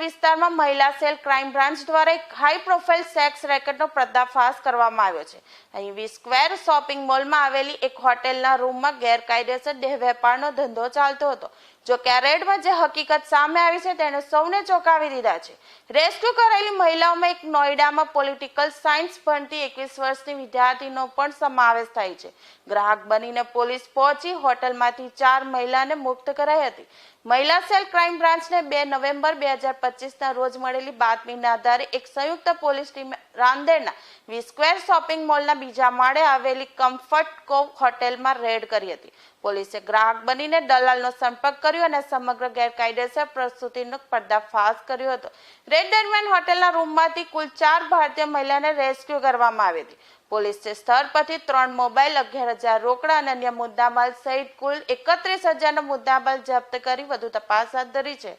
વિસ્તારમાં મહિલા cell crime branch દ્વારા એક હાઈ પ્રોફાઇલ સેક્સ રેકેટનો પર્દાફાશ કરવામાં આવ્યો છે. અહીં વી સ્ક્વેર શોપિંગ મોલમાં આવેલી એક હોટેલના રૂમમાં ગેરકાયદેસર દેહ વેપારનો ધંધો ચાલતો હતો. જો કે આ રેડમાં જે હકીકત સામે આવી છે, તેણે સૌને ચોંકાવી દીધા છે. રેસ્ક્યુ કરાયેલી મહિલાઓમાં એક નોઈડામાં પોલિટિકલ સાયન્સ ભણતી એકવીસ વર્ષની વિદ્યાર્થીનો પણ સમાવેશ થાય છે. ગ્રાહક બનીને પોલીસ પહોંચી હોટલમાંથી ચાર મહિલાને મુક્ત કરાઈ હતી. મહિલા સેલ ક્રાઇમ બ્રાન્ચને બે નવેમ્બર બે હજાર પચીસના રોજ મળેલી બાતમીના આધારે એક સંયુક્ત પોલીસ ટીમે રાંદેરના વી સ્ક્વેર શોપિંગ મોલના બીજા માળે આવેલી કમ્ફર્ટ કોવ હોટેલમાં રેડ કરી હતી. પોલીસે ગ્રાહક બનીને દલાલનો સંપર્ક કર્યો અને સમગ્ર ગેરકાયદેસર પ્રસ્તુતિનો પર્દાફાશ કર્યો હતો. રેડ દરમિયાન હોટેલના રૂમમાંથી કુલ ચાર ભારતીય મહિલાને રેસ્ક્યુ કરવામાં આવી હતી. પોલીસે સ્થળ પરથી ત્રણ મોબાઈલ, અગિયાર હજાર રોકડા અને અન્ય મુદ્દામાલ સહિત કુલ એકત્રીસ હજારનો મુદ્દામાલ જપ્ત કરી વધુ તપાસ હાથ ધરી છે.